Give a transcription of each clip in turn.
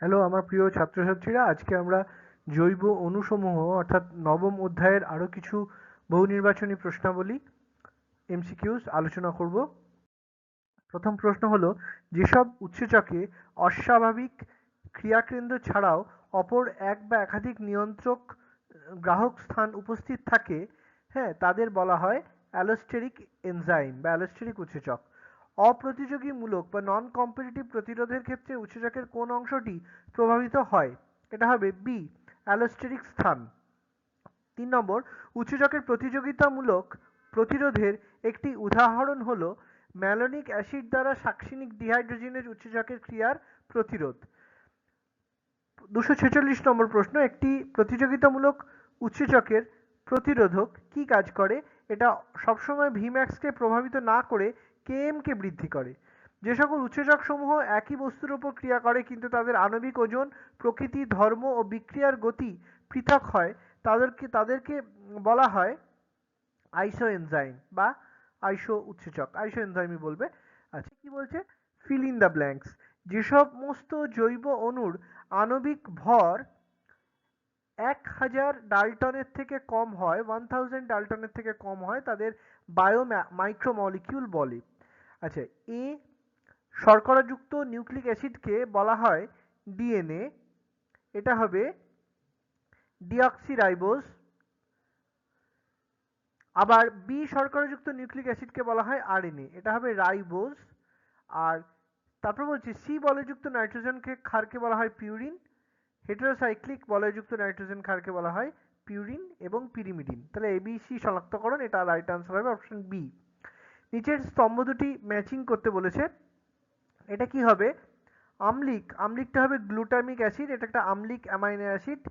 Hello আমার প্রিয় ছাত্রছাত্রীরা, আজকে আমরা জৈব অনুসমূহ অর্থাৎ নবম অধ্যায়ের আরও কিছু বহু নির্বাচনী প্রশ্নাবলী এমসিকিউস আলোচনা করব। প্রথম প্রশ্ন হলো, যেসব উৎসেচকে অস্বাভাবিক ক্রিয়াকেন্দ্র ছাড়াও অপর এক বা একাধিক নিয়ন্ত্রক, গ্রাহক স্থান উপস্থিত থাকে হ্যাঁ তাদের বলা হয় অ্যালোস্টেরিক এনজাইম বা অ্যালোস্টেরিক উৎসেচক। অপ্রতিযোগীমূলক বা নন কম্পিটিটিভ প্রতিরোধের ক্ষেত্রে উৎসেচকের কোন অংশটি প্রভাবিত হয়? এটা হবে বি অ্যালোস্টেরিক স্থান। তিন নম্বর, উৎসেচকের প্রতিযোগিতামূলক প্রতিরোধের একটি উদাহরণ হলো ম্যালোনিক অ্যাসিড দ্বারা সাকসিনিক ডিহাইড্রোজেনের উৎসেচকের ক্রিয়ার প্রতিরোধ। দুশো ছেচল্লিশ নম্বর প্রশ্ন, একটি প্রতিযোগিতামূলক উৎসেচকের প্রতিরোধক কি কাজ করে? এটা সবসময় ভিম্যাক্সকে প্রভাবিত না করে কেএম কে বৃদ্ধি করে। যে সকল উৎসেচক সমূহ একই বস্তুর উপর ক্রিয়া করে, কিন্তু তাদের আণবিক ওজন, প্রকৃতি, ধর্ম ও বিক্রিয়ার গতি পৃথক হয়, তাদেরকে তাদেরকে বলা হয় আইসো এনজাইম বা আইসো উৎসেচক। আইসো এনজাইমই বলবে আচ্ছা কি বলছে? ফিল ইন দ্য ব্ল্যাঙ্কস যে সমস্ত জৈব অণুর আণবিক ভর এক হাজার ডাল্টনের থেকে কম হয় ওয়ান থাউজেন্ড ডাল্টনের থেকে কম হয়, তাদের বায়ো মাইক্রোমলিকিউল বলে। আচ্ছা এ শর্করাযুক্ত নিউক্লিক অ্যাসিডকে বলা হয় ডিএনএ। এটা হবে ডিঅক্সিরাইবোজ। আবার বি শর্করাযুক্ত নিউক্লিক অ্যাসিডকে বলা হয় আরএনএ। এটা হবে রাইবোজ। আর তারপর বলছি সি বলযুক্ত নাইট্রোজেনকে ক্ষারকে বলা হয় পিউরিন। হেটেরোসাইক্লিক বলয়যুক্ত নাইট্রোজেন ক্ষারকে বলা হয় পিউরিন এবং পিরিমিডিন। তাহলে এবিসি শনাক্তকরণ, এটা রাইট আনসার হবে অপশন বি নিচের স্তম্ভ দুটি ম্যাচিং করতে বলেছে। এটা কি হবে? আমলিক, আমলিকটা হবে গ্লুটামিক অ্যাসিড এটা একটা আমলিক অ্যামাইনো অ্যাসিড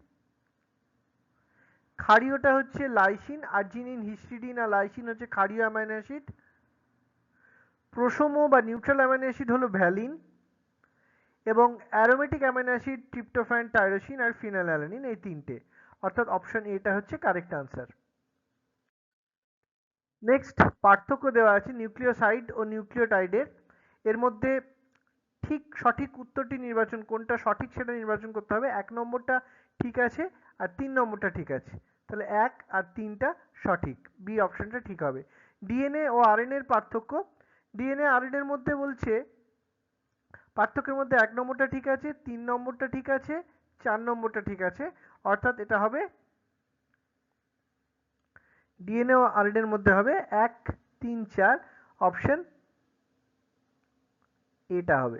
ক্ষারীয়টা হচ্ছে লাইসিন আর্জিনিন হিস্টিডিন আর লাইসিন হচ্ছে ক্ষারীয় অ্যামাইনো অ্যাসিড প্রোসোমো বা নিউট্রাল অ্যামাইনো অ্যাসিড হলো ভ্যালিন এবং aromatic amino acid tryptophan tyrosine আর ফিনাইলঅ্যালানিন এই তিনটে। অর্থাৎ অপশন এটা হচ্ছে কারেক্ট আনসার নেক্সট পার্থক্য দেওয়া আছে নিউক্লিওসাইড ও নিউক্লিওটাইডের। এর মধ্যে ঠিক সঠিক উত্তরটি নির্বাচন, কোনটা সঠিক সেটা নির্বাচন করতে হবে। এক নম্বরটা ঠিক আছে আর তিন নম্বরটা ঠিক আছে। তাহলে এক আর তিনটা সঠিক। বি অপশনটা ঠিক হবে। ডিএনএ ও আরএনএ এর পার্থক্য। ডিএনএ আরএনএ মধ্যে বলছে, পার্থক্যের মধ্যে এক নম্বরটা ঠিক আছে, তিন নম্বরটা ঠিক আছে, চার নম্বরটা ঠিক আছে। অর্থাৎ এটা হবে ডিএনএ ও আরএনএ এর মধ্যে হবে এক, তিন, চার অপশন এটা হবে।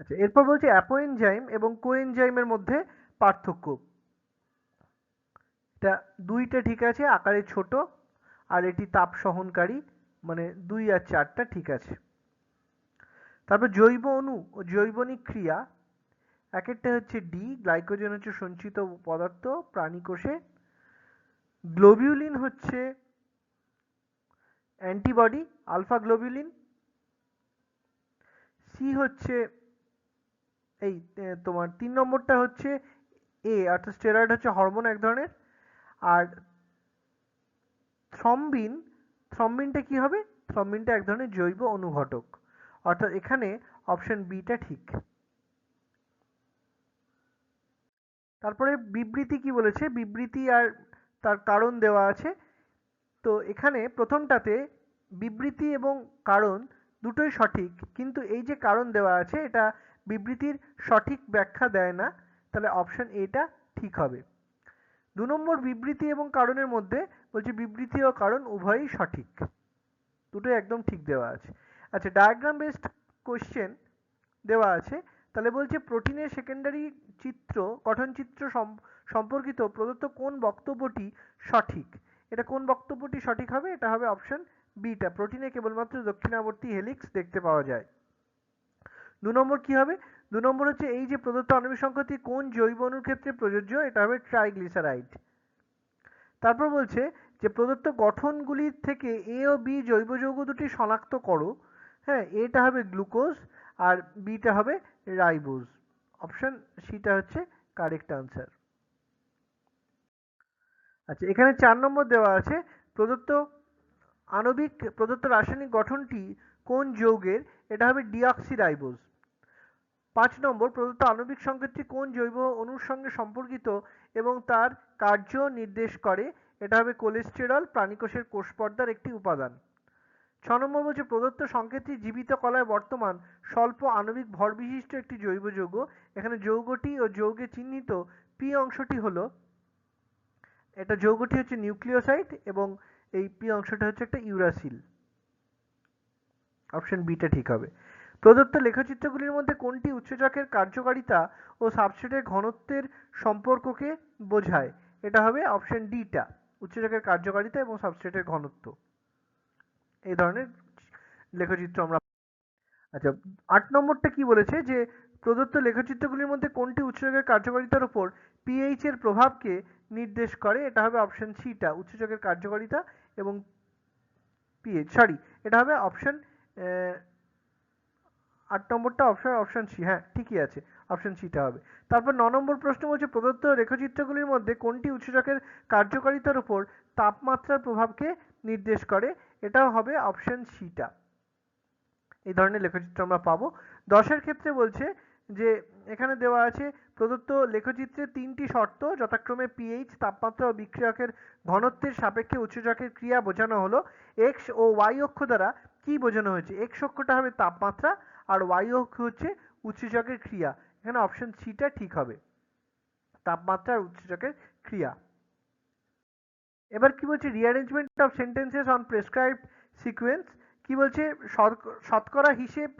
আচ্ছা এরপর বলছি অ্যাপোএনজাইম এবং কোএনজাইমের মধ্যে পার্থক্য। এটা দুইটা ঠিক আছে, আকারে ছোট, আর এটি তাপ সহনকারী মানে দুই আর চারটা ঠিক আছে। তারপর জৈব অণু ও জৈবনিক ক্রিয়া এক একটা হচ্ছে ডি গ্লাইকোজেন হচ্ছে সঞ্চিত পদার্থ, প্রাণী কোষে। গ্লোবিউলিন হচ্ছে অ্যান্টিবডি আলফা গ্লোবিউলিন সি হচ্ছে এই তোমার তিন নম্বরটা হচ্ছে এ অর্থাৎ স্টেরয়েড হচ্ছে হরমোন এক ধরনের। আর থ্রম্বিন থ্রম্বিনটা কি হবে? থ্রম্বিনটা এক ধরনের জৈব অনুঘটক। অর্থাৎ এখানে অপশন বিটা ঠিক। তারপরে বিবৃতি কি বলেছে? বিবৃতি আর তার কারণ দেওয়া আছে। তো এখানে প্রথমটাতে বিবৃতি এবং কারণ দুটোই সঠিক, কিন্তু এই যে কারণ দেওয়া আছে, এটা বিবৃতির সঠিক ব্যাখ্যা দেয় না। তাহলে অপশন এটা ঠিক হবে। দু নম্বর বিবৃতি এবং কারণের মধ্যে বলছে বিবৃতি ও কারণ উভয়ই সঠিক। দুটোই একদম ঠিক দেওয়া আছে। আচ্ছা ডায়াগ্রাম বেসড কোশ্চেন দেওয়া আছে। তাহলে বলছে প্রোটিনের সেকেন্ডারি চিত্র, গঠন চিত্র সম- সম্পর্কিত প্রদত্ত কোন বক্তব্যটি সঠিক? এটা কোন বক্তব্যটি সঠিক হবে? এটা হবে অপশন বিটা প্রোটিনে কেবলমাত্র দক্ষিণাবর্তী হেলিক্স দেখতে পাওয়া যায়। দু নম্বর কি হবে? দু নম্বর হচ্ছে এই যে প্রদত্ত আণবিক সংখ্যাটি কোন জৈব অণুর ক্ষেত্রে প্রযোজ্য? এটা হবে ট্রাইগ্লিসারাইড। তারপর বলছে যে প্রদত্ত গঠনগুলির থেকে এ ও বি জৈব যৌগ দুটি শনাক্ত করো। হ্যাঁ এটা হবে গ্লুকোজ। আর বিটা হবে রাইবোজ। অপশন সিটা হচ্ছে কারেক্ট আনসার আচ্ছা এখানে চার নম্বর দেওয়া আছে, প্রদত্ত আণবিক, প্রদত্ত রাসায়নিক গঠনটি কোন যৌগের? এটা হবে ডিঅক্সিরাইবোজ। পাঁচ নম্বর, প্রদত্ত আণবিক সংকেতটি কোন জৈব অণুর সঙ্গে সম্পর্কিত এবং তার কার্য নির্দেশ করে? এটা হবে কোলেস্টেরল, প্রাণীকোষের কোষ পর্দার একটি উপাদান। ছ নম্বর বলছে প্রদত্ত সংকেতটি জীবিত কলায় বর্তমান, স্বল্প আণবিক ভর বিশিষ্ট একটি জৈব যৌগ। এখানে যৌগটি ও যৌগে চিহ্নিত পি অংশটি হলো, এটা যৌগটি হচ্ছে নিউক্লিওসাইড এবং এই পি অংশটা হচ্ছে একটা ইউরাসিল। অপশন বিটা ঠিক হবে। প্রদত্ত লেখচিত্রগুলির মধ্যে কোনটি উৎসেচকের কার্যকারিতা ও সাবস্ট্রেটের ঘনত্বের সম্পর্ককে বোঝায়? এটা হবে অপশন ডিটা উৎসেচকের কার্যকারিতা এবং সাবস্ট্রেটের ঘনত্ব। এই ধরনের লেখচিত্র আমরা আচ্ছা আট নম্বরটা কি বলেছে যে প্রদত্ত লেখচিত্রগুলির মধ্যে কোনটি উৎসেচকের কার্যকারিতার উপর পিএইচ এর প্রভাবকে নির্দেশ করে? এটা হবে অপশন সিটা উৎসেচকের কার্যকারিতা এবং পিএইচ সরি এটা হবে অপশন আট নম্বরটা অপশন অপশন সি হ্যাঁ ঠিকই আছে। অপশন সিটা হবে। তারপর ন নম্বর প্রশ্ন বলছে, প্রদত্ত রেখাচিত্রগুলির মধ্যে কোনটি উৎসেচকের কার্যকারিতার উপর তাপমাত্রার প্রভাবকে নির্দেশ করে? এটাও হবে অপশন সিটা এই ধরনের লেখচিত্র আমরা পাবো। দশের ক্ষেত্রে বলছে যে, এখানে দেওয়া আছে, প্রদত্ত লেখচিত্রে তিনটি শর্ত, যথাক্রমে পিএইচ তাপমাত্রা ও বিক্রিয়কের ঘনত্বের সাপেক্ষে উৎসেচকের ক্রিয়া বোঝানো হলো। এক্স ও ওয়াই অক্ষ দ্বারা কি বোঝানো হয়েছে? এক্স অক্ষটা হবে তাপমাত্রা আর ওয়াই অক্ষ হচ্ছে উৎসেচকের ক্রিয়া। এখানে অপশন সিটা ঠিক হবে। তাপমাত্রা আর উৎসেচকের ক্রিয়া। এবার কি বলছে? Rearrangement of sentences on prescribed sequence কি বলছে? শতকরা হিসেব,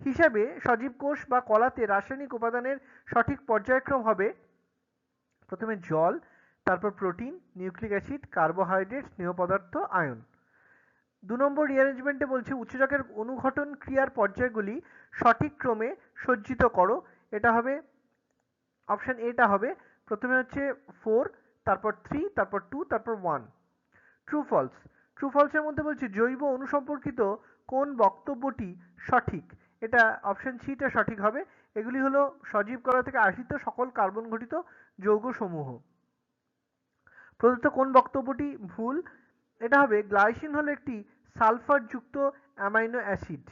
হিসাবে সজীব কোষ বা কলাতে রাসায়নিক উপাদানের সঠিক পর্যায়ক্রম হবে। প্রথমে জল, তারপর প্রোটিন, নিউক্লিক অ্যাসিড, কার্বোহাইড্রেট, স্নেহ পদার্থ, আয়ন। দু নম্বর রিঅ্যারেঞ্জমেন্টে বলছে, উৎসেচকের অনুঘটন ক্রিয়ার পর্যায়গুলি সঠিক ক্রমে সজ্জিত করো। এটা হবে অপশন এটা হবে, প্রথমে হচ্ছে ফোর তারপর থ্রি তারপর টু তারপর ওয়ান ট্রু ফলস ট্রু ফলসের মধ্যে বলছে জৈব অনুসম্পর্কিত কোন বক্তব্যটি সঠিক? এটা অপশন সিটা সঠিক হবে। এগুলি হলো সজীব কলা থেকে আসিত সকল কার্বন ঘটিত যৌগসমূহ। প্রদত্ত কোন বক্তব্যটি ভুল? এটা হবে, গ্লাইসিন হলো একটি সালফার যুক্ত অ্যামাইনো অ্যাসিড।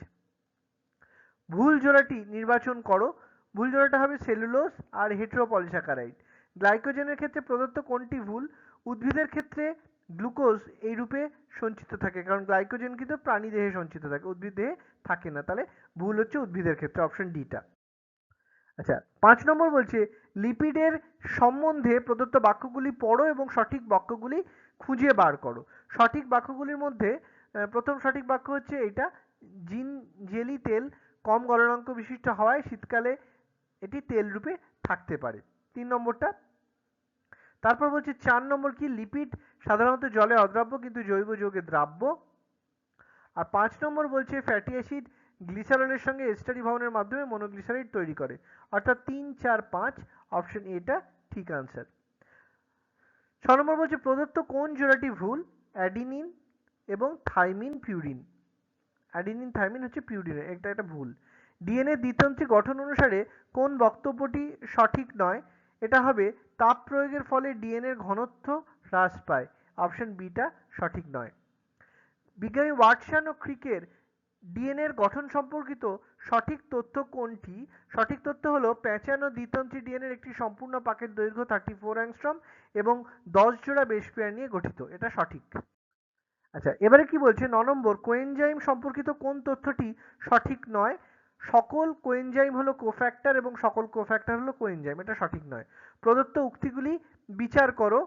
ভুল জোড়াটি নির্বাচন করো। ভুল জোড়াটা হবে সেলুলোজ আর হেটেরোপলিস্যাকারাইড গ্লাইকোজেনের ক্ষেত্রে প্রদত্ত কোনটি ভুল? উদ্ভিদের ক্ষেত্রে গ্লুকোজ এই রূপে সঞ্চিত থাকে, কারণ গ্লাইকোজেন কিন্তু প্রাণী দেহে সঞ্চিত থাকে, উদ্ভিদ দেহে থাকে না। তাহলে ভুল হচ্ছে উদ্ভিদের ক্ষেত্রে অপশন ডিটা আচ্ছা পাঁচ নম্বর বলছে লিপিডের সম্বন্ধে প্রদত্ত বাক্যগুলি পড়ো এবং সঠিক বাক্যগুলি খুঁজে বার করো। সঠিক বাক্যগুলির মধ্যে প্রথম সঠিক বাক্য হচ্ছে এটা, জিন, জেলি তেল কম গলনাঙ্ক বিশিষ্ট হওয়ায় শীতকালে এটি তেল রূপে থাকতে পারে। তিন নম্বরটা। তারপর বলছে, চার নম্বর কি? লিপিড, সাধারণত জলে অদ্রাব্য, কিন্তু জৈব যৌগে দ্রাব্য। আর পাঁচ নম্বর বলছে, ফ্যাটি অ্যাসিড গ্লিসারলের সঙ্গে এস্টারি ভবনের মাধ্যমে মনোগ্লিসারাইড তৈরি করে। অর্থাৎ তিন, চার, পাঁচ, অপশন এটা ঠিক আনসার ছ নম্বর বলছে, প্রদত্ত কোন জোড়াটি ভুল? অ্যাডিনিন এবং থাইমিন পিউরিন। অ্যাডিনিন, থাইমিন হচ্ছে পিউরিনের এটা একটা ভুল। ডিএনএ দ্বিতন্ত্রী গঠন অনুসারে কোন বক্তব্যটি সঠিক নয়, এটা হবে তাপ প্রয়োগের ফলে ডিএনএর ঘনত্ব হ্রাস পায়। অপশন বিটা সঠিক নয়। বিজ্ঞানী ওয়াটসন ও ক্রিকের ডিএনএর গঠন সম্পর্কিত সঠিক তথ্য কোনটি? সঠিক তথ্য হলো প্যাঁচানো দ্বিতন্ত্রী ডিএনএর একটি সম্পূর্ণ পাকের দৈর্ঘ্য থার্টি ফোর অ্যাংস্ট্রম এবং দশ জোড়া বেশ পেয়ার নিয়ে গঠিত। এটা সঠিক। আচ্ছা এবারে কি বলছে? ন নম্বর কোয়েনজাইম সম্পর্কিত কোন তথ্যটি সঠিক নয়? সকল কোয়েনজাইম হলো কোফ্যাক্টর এবং সকল কোফ্যাক্টর হলো কোয়েনজাইম এটা সঠিক নয়। প্রদত্ত উক্তিগুলি বিচার করো।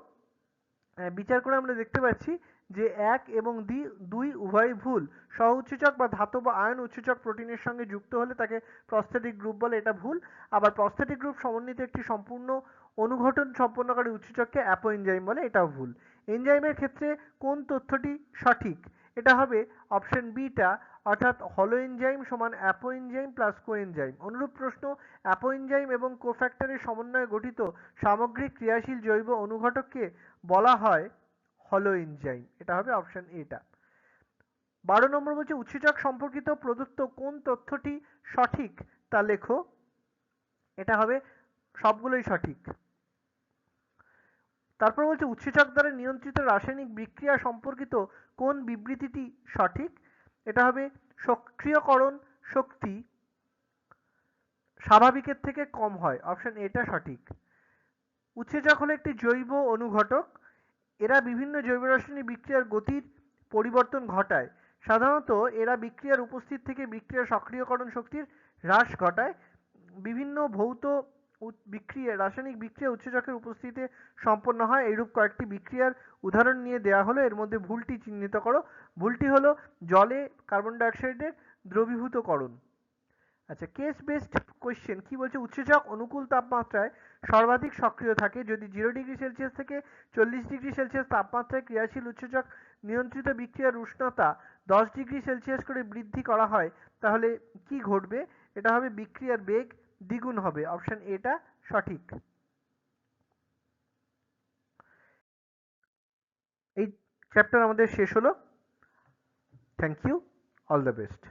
বিচার করে আমরা দেখতে পাচ্ছি যে এক এবং দি, দুই উভয় ভুল। সহ বা ধাতব আয়ন উৎসেচক প্রোটিনের সঙ্গে যুক্ত হলে তাকে প্রস্থেটিক গ্রুপ বলে, এটা ভুল। আবার প্রস্থেটিক গ্রুপ সমন্বিত একটি সম্পূর্ণ অনুঘটন সম্পন্নকারী উৎসেচককে অ্যাপো এনজাইম বলে, এটাও ভুল। এনজাইমের ক্ষেত্রে কোন তথ্যটি সঠিক? এটা হবে অপশন বিটা অর্থাৎ হলো এনজাইম সমান অ্যাপো এনজাইম প্লাস কোএনজাইম। অনুরূপ প্রশ্ন অ্যাপো এনজাইম এবং কোফ্যাক্টরের সমন্বয়ে গঠিত সামগ্রিক ক্রিয়াশীল জৈব অনুঘটককে বলা হয় হলো এনজাইম এটা হবে অপশন এটা বারো নম্বর বলছে, উৎসেচক সম্পর্কিত প্রদত্ত কোন তথ্যটি সঠিক তা লেখো। এটা হবে সবগুলোই সঠিক। তারপর বলছে, উৎসেচক দ্বারা নিয়ন্ত্রিত রাসায়নিক বিক্রিয়া সম্পর্কিত কোন বিবৃতিটি সঠিক? এটা হবে সক্রিয়করণ শক্তি স্বাভাবিকের থেকে কম হয়। অপশন এটা সঠিক। উৎসেচক হলো একটি জৈব অনুঘটক। এরা বিভিন্ন জৈব রাসায়নিক বিক্রিয়ার গতির পরিবর্তন ঘটায়। সাধারণত এরা বিক্রিয়ার উপস্থিত থেকে বিক্রিয়ার সক্রিয়করণ শক্তির হ্রাস ঘটায়। বিভিন্ন ভৌত বিক্রিয়া, রাসায়নিক বিক্রিয়া উৎসেচকের উপস্থিতিতে সম্পন্ন হয়। এইরূপ কয়েকটি বিক্রিয়ার উদাহরণ নিয়ে দেওয়া হলো। এর মধ্যে ভুলটি চিহ্নিত করো। ভুলটি হলো জলে কার্বন ডাইঅক্সাইডের দ্রবীভূতকরণ। আচ্ছা কেস বেসড কোয়েশ্চেন কি বলছে? উৎসেচক অনুকূল তাপমাত্রায় সর্বাধিক সক্রিয় থাকে। যদি জিরো ডিগ্রি সেলসিয়াস থেকে চল্লিশ ডিগ্রি সেলসিয়াস তাপমাত্রায় ক্রিয়াশীল উৎসেচক নিয়ন্ত্রিত বিক্রিয়ার উষ্ণতা দশ ডিগ্রি সেলসিয়াস করে বৃদ্ধি করা হয়, তাহলে কি ঘটবে? এটা হবে বিক্রিয়ার বেগ দ্বিগুণ হবে। অপশন এটা সঠিক। এই চ্যাপ্টার আমাদের শেষ হলো। Thank you all the best